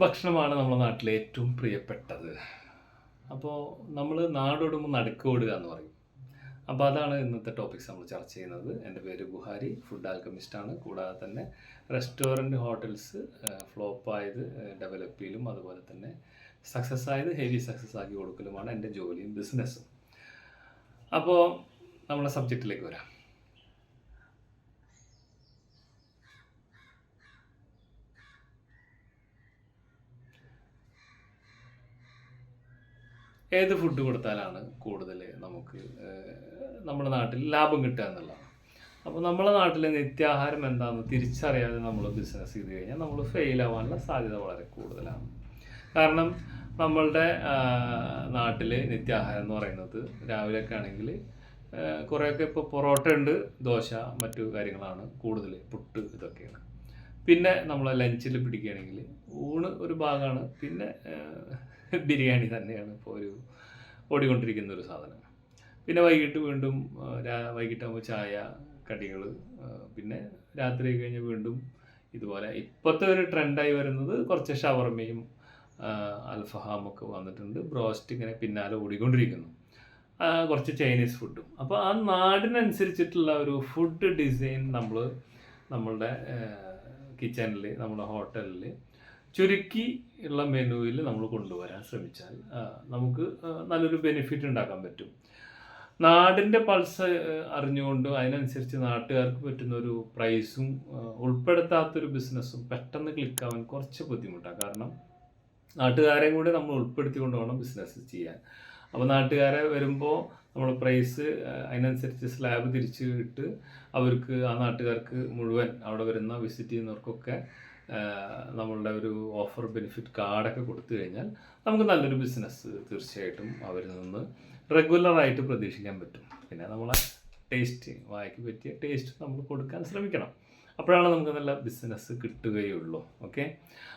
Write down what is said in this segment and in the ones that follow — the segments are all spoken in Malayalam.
ഭക്ഷണമാണ് നമ്മുടെ നാട്ടിലെ ഏറ്റവും പ്രിയപ്പെട്ടത്? അപ്പോൾ നമ്മൾ നാടോടുമ്പോൾ നടുക്കോടുക എന്ന് പറയും. അപ്പോൾ അതാണ് ഇന്നത്തെ ടോപ്പിക്സ് നമ്മൾ ചർച്ച ചെയ്യുന്നത്. എന്റെ പേര് ബുഹാരി ഫുഡ് ആൽക്കമിസ്റ്റാണ് കൂടാതെ തന്നെ റെസ്റ്റോറന്റ് ഹോട്ടൽസ് ഫ്ലോപ്പായത് ഡെവലപ്പ് ചെയ്യലും അതുപോലെ തന്നെ സക്സസ് ആയത് ഹെവി സക്സസ് ആക്കി കൊടുക്കലുമാണ് എന്റെ ജോലിയും ബിസിനസ്സും അപ്പോൾ നമ്മുടെ സബ്ജക്റ്റിലേക്ക് വരാം. ഏത് ഫുഡ് കൊടുത്താലാണ് കൂടുതൽ നമുക്ക് നമ്മുടെ നാട്ടിൽ ലാഭം കിട്ടുക എന്നുള്ളതാണ് അപ്പോൾ നമ്മുടെ നാട്ടിലെ നിത്യാഹാരം എന്താണെന്ന് തിരിച്ചറിയാതെ നമ്മൾ ബിസിനസ് ചെയ്ത് കഴിഞ്ഞാൽ നമ്മൾ ഫെയിൽ ആവാനുള്ള സാധ്യത വളരെ കൂടുതലാണ്. കാരണം നമ്മളുടെ നാട്ടിൽ നിത്യാഹാരം എന്ന് പറയുന്നത് രാവിലെയൊക്കെ ആണെങ്കിൽ കുറേയൊക്കെ ഇപ്പോൾ പൊറോട്ട ഉണ്ട് ദോശ മറ്റു കാര്യങ്ങളാണ് കൂടുതൽ പുട്ട് ഇതൊക്കെയാണ്. പിന്നെ നമ്മൾ ലഞ്ചിൽ പിടിക്കുകയാണെങ്കിൽ ഊണ് ഒരു ഭാഗമാണ് പിന്നെ ബിരിയാണി തന്നെയാണ് ഇപ്പോൾ ഒരു ഓടിക്കൊണ്ടിരിക്കുന്ന ഒരു സാധനം. പിന്നെ വൈകിട്ട് വീണ്ടും വൈകിട്ടാകുമ്പോൾ ചായ കടികൾ പിന്നെ രാത്രി കഴിഞ്ഞ് വീണ്ടും ഇതുപോലെ ഇപ്പോഴത്തെ ഒരു ട്രെൻഡായി വരുന്നത് കുറച്ച് ഷവർമയും അൽഫഹാമൊക്കെ വന്നിട്ടുണ്ട്. ബ്രോസ്റ്റ് ഇങ്ങനെ പിന്നാലെ ഓടിക്കൊണ്ടിരിക്കുന്നു. കുറച്ച് ചൈനീസ് ഫുഡും. അപ്പോൾ ആ നാടിനനുസരിച്ചിട്ടുള്ള ഒരു ഫുഡ് ഡിസൈൻ നമ്മൾ നമ്മളുടെ കിച്ചണിൽ നമ്മുടെ ഹോട്ടലിൽ ചുരുക്കി ഉള്ള മെനുവിൽ നമ്മൾ കൊണ്ടുവരാൻ ശ്രമിച്ചാൽ നമുക്ക് നല്ലൊരു ബെനിഫിറ്റ് ഉണ്ടാക്കാൻ പറ്റും. നാടിന്റെ പൾസ് അറിഞ്ഞുകൊണ്ട് അതിനനുസരിച്ച് നാട്ടുകാർക്ക് പറ്റുന്ന ഒരു പ്രൈസും ഉൾപ്പെടുത്താത്തൊരു ബിസിനസ്സും പെട്ടെന്ന് ക്ലിക്കാവാൻ കുറച്ച് ബുദ്ധിമുട്ടാണ് കാരണം നാട്ടുകാരെയും കൂടി നമ്മൾ ഉൾപ്പെടുത്തിക്കൊണ്ട് വേണം ബിസിനസ് ചെയ്യാൻ. അപ്പോൾ നാട്ടുകാരെ വരുമ്പോൾ നമ്മൾ പ്രൈസ് അതിനനുസരിച്ച് സ്ലാബ് തിരിച്ച് ഇട്ട് അവർക്ക് ആ നാട്ടുകാർക്ക് മുഴുവൻ അവിടെ വരുന്ന വിസിറ്റ് ചെയ്യുന്നവർക്കൊക്കെ നമ്മളുടെ ഒരു ഓഫർ ബെനിഫിറ്റ് കാർഡൊക്കെ കൊടുത്തു കഴിഞ്ഞാൽ നമുക്ക് നല്ലൊരു ബിസിനസ് തീർച്ചയായിട്ടും അവരിൽ നിന്ന് റെഗുലറായിട്ട് പ്രതീക്ഷിക്കാൻ പറ്റും. പിന്നെ നമ്മളെ ടേസ്റ്റ് വായിക്ക് പറ്റിയ ടേസ്റ്റ് നമ്മൾ കൊടുക്കാൻ ശ്രമിക്കണം. അപ്പോഴാണ് നമുക്ക് നല്ല ബിസിനസ് കിട്ടുകയുള്ളൂ ഓക്കെ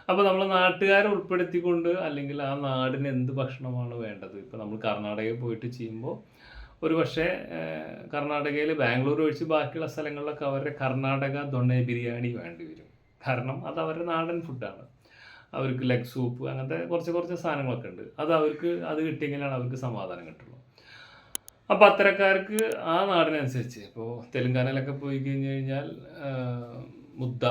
അപ്പോൾ നമ്മൾ നാട്ടുകാരെ ഉൾപ്പെടുത്തിക്കൊണ്ട് അല്ലെങ്കിൽ ആ നാടിന് എന്ത് ഭക്ഷണമാണ് വേണ്ടത്? ഇപ്പോൾ നമ്മൾ കർണാടകയിൽ പോയിട്ട് ചെയ്യുമ്പോൾ ഒരു പക്ഷേ കർണാടകയിൽ ബാംഗ്ലൂർ ഒഴിച്ച് ബാക്കിയുള്ള സ്ഥലങ്ങളിലൊക്കെ അവരുടെ കർണാടക ദൊണ്ണ ബിരിയാണി വേണ്ടി വരും. കാരണം അത് അവരുടെ നാടൻ ഫുഡാണ് അവർക്ക് ലെഗ് സൂപ്പ് അങ്ങനത്തെ കുറച്ച് കുറച്ച് സാധനങ്ങളൊക്കെ ഉണ്ട്. അത് അവർക്ക് അത് കിട്ടിയെങ്കിലാണ് അവർക്ക് സമാധാനം കിട്ടുള്ളൂ. അപ്പോൾ അത്തരക്കാർക്ക് ആ നാടിനനുസരിച്ച്. ഇപ്പോൾ തെലുങ്കാനയിലൊക്കെ പോയി കഴിഞ്ഞ് കഴിഞ്ഞാൽ മുദ്ദ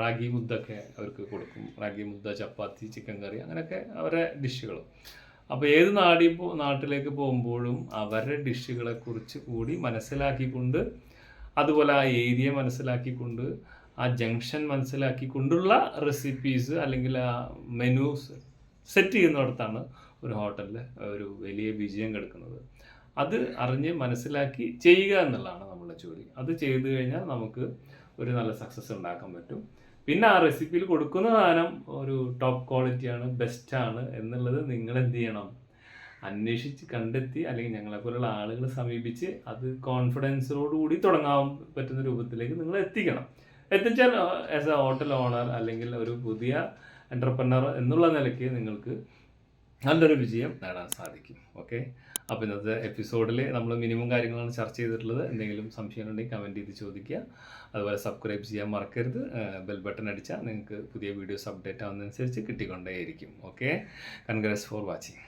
റാഗി മുദ്ദൊക്കെ അവർക്ക് കൊടുക്കും. റാഗി മുദ്ദ ചപ്പാത്തി ചിക്കൻ കറി അങ്ങനെയൊക്കെ അവരുടെ ഡിഷുകൾ അപ്പോൾ ഏത് നാടി നാട്ടിലേക്ക് പോകുമ്പോഴും അവരുടെ ഡിഷുകളെ കുറിച്ച് കൂടി മനസ്സിലാക്കിക്കൊണ്ട് അതുപോലെ ആ ഏരിയ മനസ്സിലാക്കിക്കൊണ്ട് ആ ജംഗ്ഷൻ മനസ്സിലാക്കിക്കൊണ്ടുള്ള റെസിപ്പീസ് അല്ലെങ്കിൽ ആ മെനൂസ് സെറ്റ് ചെയ്യുന്നിടത്താണ് ഒരു ഹോട്ടലിൽ ഒരു വലിയ വിജയം കിടക്കുന്നത്. അത് അറിഞ്ഞ് മനസ്സിലാക്കി ചെയ്യുക എന്നുള്ളതാണ് നമ്മുടെ ജോലി. അത് ചെയ്തു കഴിഞ്ഞാൽ നമുക്ക് ഒരു നല്ല സക്സസ് ഉണ്ടാക്കാൻ പറ്റും. പിന്നെ ആ റെസിപ്പിയിൽ കൊടുക്കുന്ന സാധനം ഒരു ടോപ്പ് ക്വാളിറ്റിയാണ് ബെസ്റ്റാണ് എന്നുള്ളത് നിങ്ങൾ എന്ത് ചെയ്യണം? അന്വേഷിച്ച് കണ്ടെത്തി അല്ലെങ്കിൽ ഞങ്ങളെപ്പോലുള്ള ആളുകളെ സമീപിച്ച് അത് കോൺഫിഡൻസോടുകൂടി തുടങ്ങാൻ പറ്റുന്ന രൂപത്തിലേക്ക് നിങ്ങൾ എത്തിക്കണം. എത്തിച്ചാൽ ആസ് എ ഹോട്ടൽ ഓണർ അല്ലെങ്കിൽ ഒരു പുതിയ എന്റർപ്രണർ എന്നുള്ള നിലയ്ക്ക് നിങ്ങൾക്ക് നല്ലൊരു വിജയം നേടാൻ സാധിക്കും. ഓക്കെ അപ്പോൾ ഇന്നത്തെ എപ്പിസോഡിൽ നമ്മൾ മിനിമം കാര്യങ്ങളാണ് ചർച്ച ചെയ്തിട്ടുള്ളത്. എന്തെങ്കിലും സംശയം ഉണ്ടെങ്കിൽ കമന്റ് ചെയ്ത് ചോദിക്കുക. അതുപോലെ സബ്സ്ക്രൈബ് ചെയ്യാൻ മറക്കരുത്. ബെൽ ബട്ടൺ അടിച്ചാൽ നിങ്ങൾക്ക് പുതിയ വീഡിയോസ് അപ്ഡേറ്റ് ആവുന്നതനുസരിച്ച് കിട്ടിക്കൊണ്ടേയിരിക്കും. Okay congrats for watching